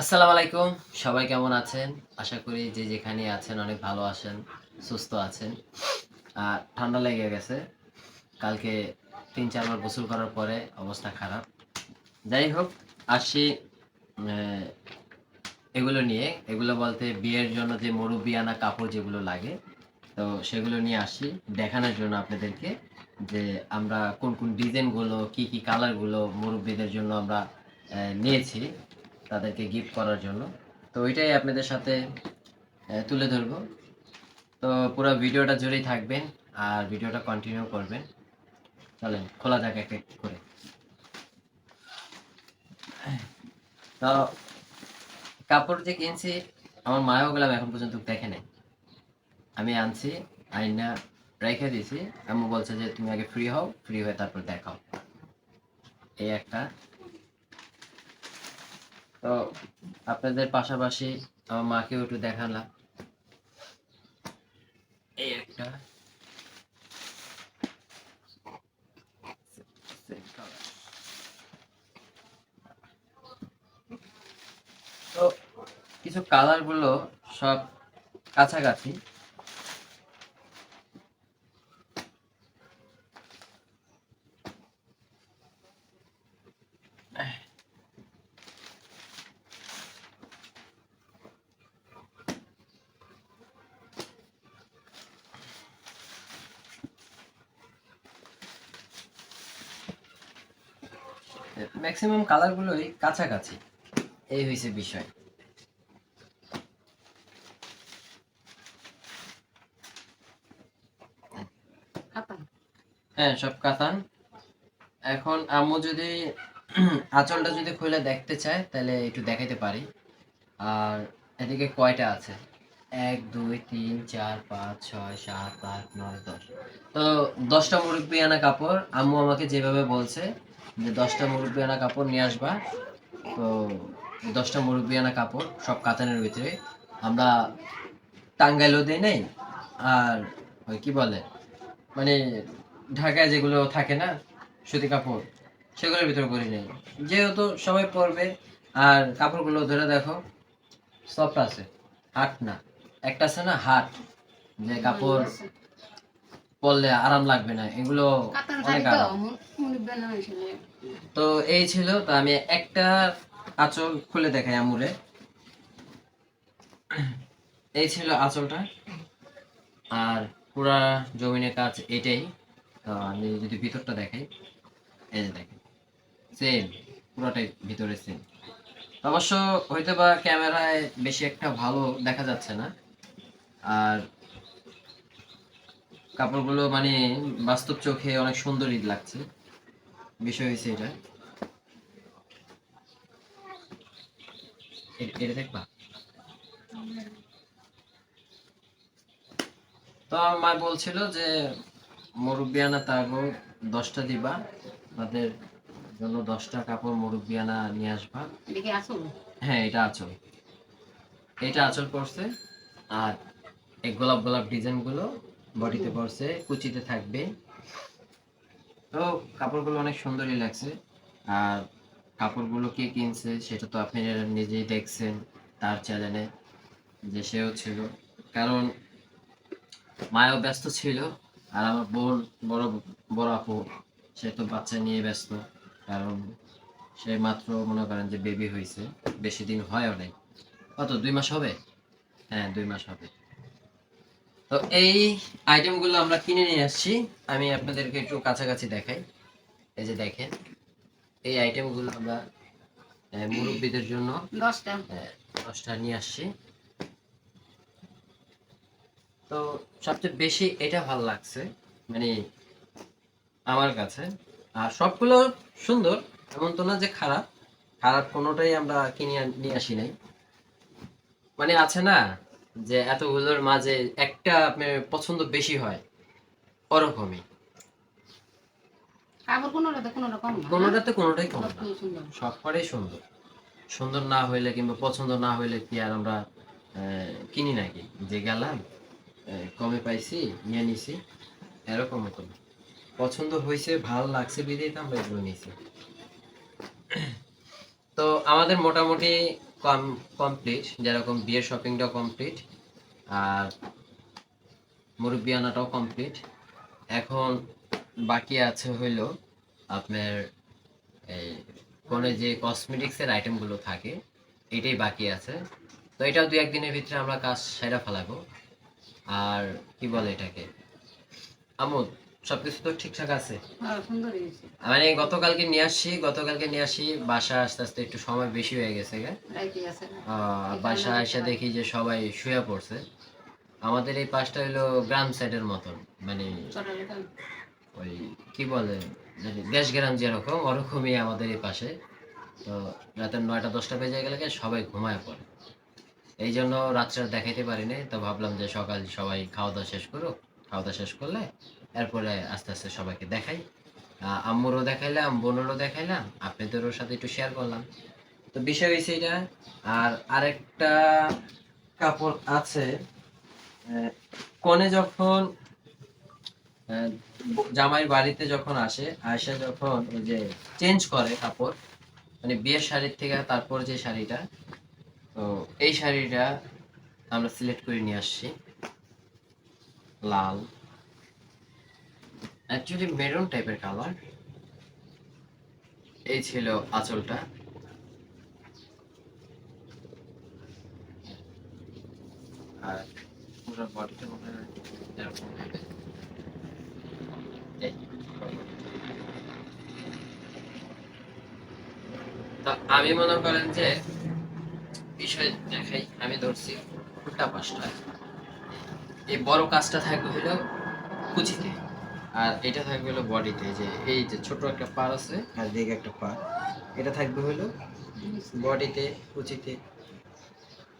আসসালামু আলাইকুম। সবাই কেমন আছেন? আশা করি যে যেখানে আছেন অনেক ভালো আছেন, সুস্থ আছেন। আর ঠান্ডা লেগে গেছে। কালকে তিন চারবার গোসল করার পরে অবস্থা খারাপ। যাই হোক, আসি এগুলো নিয়ে। এগুলো বলতে বিয়ের জন্য যে মুরব্বিয়ানা কাপড় যেগুলো লাগে, তো সেগুলো নিয়ে আসি। দেখানোর জন্য আপনাদেরকে যে আমরা কোন কোন ডিজাইনগুলো, কি কি কালারগুলো মুরব্বীদের জন্য আমরা নিয়েছি। তাদেরকে গিফট করার জন্য। তো ওইটাই আপনাদের সাথে তুলে ধরবো। তো পুরো ভিডিওটা জুড়েই থাকবেন আর ভিডিওটা কন্টিনিউ করবেন। চলেন, খোলা যাক এক এক করে। তো কাপড় যে কিনছি, আমার মায়ও গেলাম, এখন পর্যন্ত দেখে নাই। আমি আনছি, আইনা রেখে দিয়েছি। আম্মু বলছে যে, তুমি আগে ফ্রি হও ফ্রি হয়ে তারপর দেখাও। এই একটা। তো আপনাদের পাশাপাশি আমার মাকেও একটু দেখালাম। এই একটা। তো কিছু কালারগুলো সব কাছাকাছি। ম্যাক্সিমাম কালারগুলোই কাছাকাছি। এই হয়েছে বিষয়। হ্যাঁ সব কাতান। এখন আম্মু যদি আঁচলটা যদি খুলে দেখতে চায় তাহলে একটু দেখাইতে পারি। আর এদিকে কয়টা আছে? এক দুই তিন চার পাঁচ ছয় সাত আট নয় দশ। তো দশটা মুরব্বী আনা কাপড় আম্মু আমাকে যেভাবে বলছে যে দশটা মুরব্বী আনা কাপড় নিয়ে আসবা তো দশটা মুরব্বী আনা কাপড় সব কাতানের ভিতরে। আমরা টাঙ্গাইলও দেই নাই আর ওই কি বলে মানে ঢাকায় যেগুলো থাকে না সুতি কাপড় সেগুলোর ভিতরে করি নাই। যেহেতু সবাই পরবে আর কাপড়গুলো ধরে দেখো সফট আছে হাট না। একটা আছে না হাট যে কাপড় পরলে আরাম লাগবে না এগুলো অনেক আরাম। তো এই ছিল, তো আমি একটা আঁচল খুলে দেখাই আমুরে এই ছিল আঁচলটা। আর পুরা জমিনের কাজ এটাই। তো আমি যদি ভিতরটা দেখাই, এই যে দেখেন সেম পুরোটাই ভিতরে সেম অবশ্য হয়তো বা ক্যামেরায় বেশি একটা ভালো দেখা যাচ্ছে না। আর কাপড়গুলো মানে বাস্তব চোখে অনেক সুন্দরই লাগছে। বিষয় হয়েছে এটা। এটা দেখবা? তো আমার মা বলছিল যে মুরব্বিয়ানা তাগো দশটা দিবা তাদের জন্য দশটা কাপড় মুরব্বিয়ানা নিয়ে আসবা। হ্যাঁ এটা আচল। এটা আচল পড়ছে আর এই গোলাপ গোলাপ ডিজাইনগুলো বডিতে পড়ছে কুচিতে থাকবে। তো কাপড়গুলো অনেক সুন্দরই লাগছে। আর কাপড়গুলো কে কিনছে সেটা তো আপনি নিজেই দেখছেন তার চ্যানেলে যে সেও ছিল। কারণ মায়ও ব্যস্ত ছিল আর আমার বোন বড় বড় আপু, সে তো বাচ্চা নিয়ে ব্যস্ত। কারণ সে মাত্র মনে করেন যে বেবি হয়েছে। বেশি দিন হয় নাই কত? দুই মাস হবে? হ্যাঁ দুই মাস হবে। তো এই আইটেমগুলো আমরা কিনে নিয়ে আসছি। আমি আপনাদেরকে একটু কাছাকাছি দেখাই। এই যে দেখেন এই আইটেমগুলো আমরা মুরব্বীদের জন্য দশটা। দশটা নিয়ে আসছি। তো সবচেয়ে বেশি এটা ভালো লাগছে মানে আমার কাছে। আর সবগুলো সুন্দর এমন তো না যে খারাপ। খারাপ কোনোটাই আমরা কিনে নিয়ে আসি নাই। মানে আছে না যে এতগুলোর মাঝে একটা পছন্দ বেশি হয় ওরকমই। কোনোটাতে কোনোটা কম কোনোটাতে কোনোটাই কম সব না। খুবই সুন্দর। সুন্দর। না হইলে কিংবা পছন্দ না হইলে কি আর আমরা কিনি নাকি? যে গেলাম কমে পাইছি নিয়ে নিছি এরকম না। পছন্দ হয়েছে ভালো লাগছে বিদেই তো আমরা এগুলো নিয়েছি। তো আমাদের মোটামুটি কম কমপ্লিট যেরকম বিয়ের শপিংটাও কমপ্লিট আর মুরব্বিয়ানাটাও কমপ্লিট এখন বাকি আছে হইল আপনার এই কোনে যে কসমেটিক্সের আইটেমগুলো থাকে এটাই বাকি আছে। তো এটাও দু একদিনের ভিতরে আমরা কাজ সেরা ফেলাবো। আর কি বলে এটাকে? আমোদ সবকিছু তো ঠিকঠাক আছে? হ্যাঁ মানে গতকালকে নিয়ে আসছি গতকালকে নিয়ে আসি বাসা আস্তে আস্তে একটু সময় বেশি হয়ে গেছে বাসা এসে দেখি যে সবাই শুয়ে পড়ছে। আমাদের এই পাশটা হলো গ্রাম সাইডের মতন মানে ওই কি বলে দেশ গ্রাম যেরকম ওরকমই আমাদের এই পাশে। তো রাতের নয়টা দশটা বেজে গেলে কি সবাই ঘুমায় পড়ে। এই জন্য রাত্রে দেখাইতে পারিনি তো ভাবলাম যে সকাল সবাই খাওয়া দাওয়া শেষ করুক। খাওয়া দাওয়া শেষ করলে এরপরে আস্তে আস্তে সবাইকে দেখাই। আম্মুরও দেখাইলাম বোনেরও দেখাইলাম আপনাদেরও সাথে একটু শেয়ার করলাম। তো বিষয় হয়েছে এটা আর আরেকটা কাপড় আছে কনে যখন জামাইয়ের বাড়িতে যখন আসে আসে যখন ওই যে চেঞ্জ করে কাপড় মানে বিয়ের শাড়ির থেকে তারপর যে শাড়িটা, তো এই শাড়িটা আমরা সিলেক্ট করে নিয়ে আসছি। লাল। অ্যাকচুয়ালি মেরুন টাইপের কালার এই ছিল আঁচলটা। আর পুরো বডিটা মনে হয় তো আমি মনে করেন যে বিষয় দেখাই, আমি ধরছি উল্টা পাশটা। এই বড় কাজটা থাকবে হলো কুচিতে। আর এটা থাকবে হলো বডিতে, যে এই যে ছোট একটা পার আছে। আর দিকে একটা পার এটা থাকবে হলো বডিতে, কুচিতে।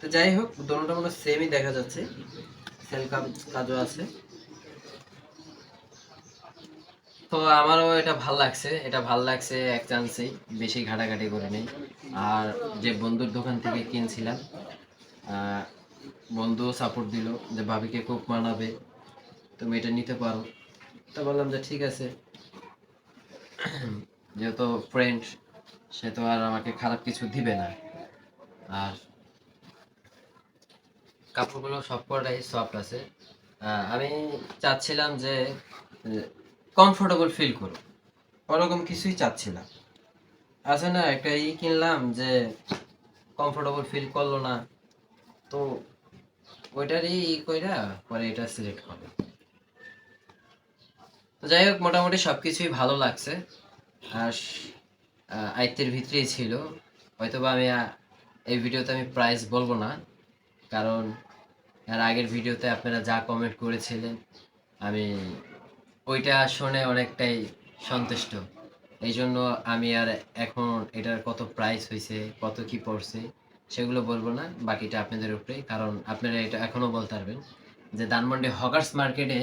তো যাই হোক, দোনোটা মনে সেমই দেখা যাচ্ছে। সেল কাজও আছে। তো আমারও এটা ভালো লাগছে, এটা ভালো লাগছে এক চান্সেই বেশি ঘাটাঘাটি করে নেই। আর যে বন্ধুর দোকান থেকে কিনছিলাম বন্ধু সাপোর্ট দিল যে ভাবিকে খুব মানাবে, তুমি এটা নিতে পারো। তো বললাম যে ঠিক আছে। যেহেতু ফ্রেন্ড সে তো আর আমাকে খারাপ কিছু দিবে না। আর কাপড়গুলো সব কটাই সফট আছে। আমি চাচ্ছিলাম যে কমফোর্টেবল ফিল করুক। ওরকম কিছুই চাচ্ছিলাম। আছে না, একটা ই কিনলাম যে কমফোর্টেবল ফিল করল না। তো ওইটারই ই কইরা পরে এটা সিলেক্ট করো যাই হোক, মোটামুটি সব কিছুই ভালো লাগছে। আর আয়ত্তের ভিতরেই ছিল। হয়তোবা আমি এই ভিডিওতে আমি প্রাইস বলব না। কারণ এর আগের ভিডিওতে আপনারা যা কমেন্ট করেছিলেন, আমি ওইটা শুনে অনেকটাই সন্তুষ্ট। এই জন্য আমি আর এখন এটার কত প্রাইস হয়েছে কত কি পড়ছে, সেগুলো বলব না, বাকিটা আপনাদের উপরেই, কারণ আপনারা এটা এখনও বলতে পারবেন যে ধানমন্ডি হকার্স মার্কেটে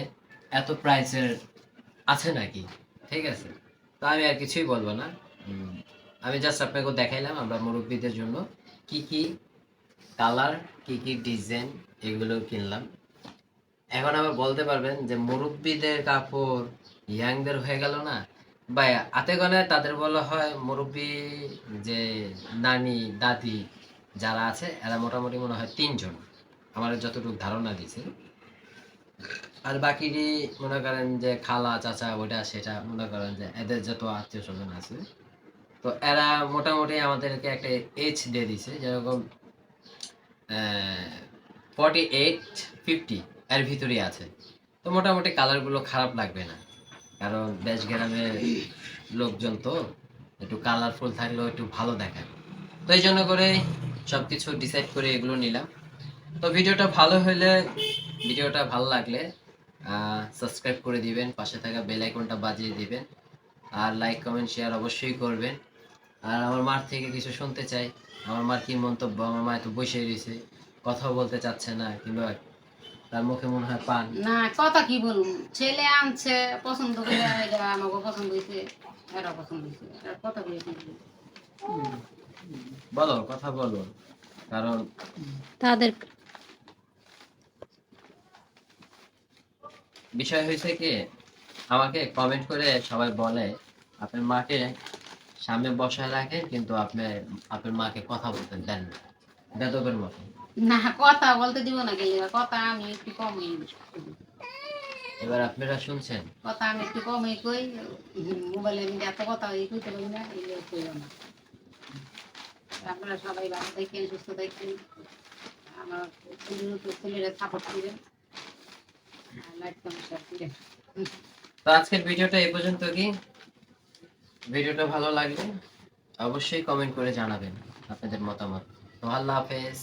এত প্রাইসের আছে নাকি, ঠিক আছে? তো আমি আর কিছুই বলব না। আমি জাস্ট আপনাকে দেখাইলাম, আমরা মুরব্বীদের জন্য কি কি কালার, কি কি ডিজাইন, এগুলো কিনলাম। এখন আবার বলতে পারবেন যে মুরব্বীদের কাপড় ইয়াংদের হয়ে গেল না। বা হাতে গনে তাদের বলা হয় মুরব্বী যে নানি, দাদি যারা আছে, এরা মোটামুটি মনে হয় তিনজন। আমার যতটুকু ধারণা দিছে। আর বাকি মনে করেন যে খালা, চাচা ওটা সেটা মনে করেন যে এদের যত আত্মীয় স্বজন আছে। তো এরা মোটামুটি আমাদেরকে একটা এজ দিয়ে দিছে। যেরকম ফর্টি এইট ফিফটি এর ভিতরেই আছে। তো মোটামুটি কালারগুলো খারাপ লাগবে না। কারণ দেশ গ্রামের লোকজন তো একটু কালারফুল থাকলেও একটু ভালো দেখায়। তো এই জন্য করে সব কিছু ডিসাইড করে এগুলো নিলাম। তো ভিডিওটা ভালো হলে, ভিডিওটা ভালো লাগলে সাবস্ক্রাইব করে দিবেন, পাশে থাকা বেল আইকনটা বাজিয়ে দিবেন। আর লাইক কমেন্ট শেয়ার অবশ্যই করবেন। আর আমার মার থেকে কিছু শুনতে চাই। আমার মার কি মন্তব্য? আমার মা তো বসে রয়েছে কথাও বলতে চাচ্ছে না কিংবা তার মুখে মনে হয় পান। না কথা কি বলুন ছেলে আনছে পছন্দ করে আমাকে পছন্দ হয়েছে এরা পছন্দ হয়েছে এরা কথা বলে বলো কথা বলো কারণ তাদের বিষয় হয়েছে কি আমাকে কমেন্ট করে সবাই বলে আপনার মাকে সামনে বসায় রাখেন কিন্তু আপনি আপনার মাকে কথা বলতে দেন না। বেদবের মতো। না কথা বলতে দিব না গেলে কথা আমি একটু কমই এবার আপনারা শুনছেন? কথা আমি একটু কমই কই মোবাইলে আমি এত কথা এই কইতে পারি না এগুলো কইও না। আপনারা সবাই ভালো থাকেন সুস্থ থাকেন। আমার ছেলেরা সাপোর্ট করেন লাইক কমেন্ট শেয়ার করেন তো আজকের ভিডিওটা এই পর্যন্ত কি? ভিডিওটা ভালো লাগলে অবশ্যই কমেন্ট করে জানাবেন আপনাদের মতামত। তো আল্লাহ হাফেজ।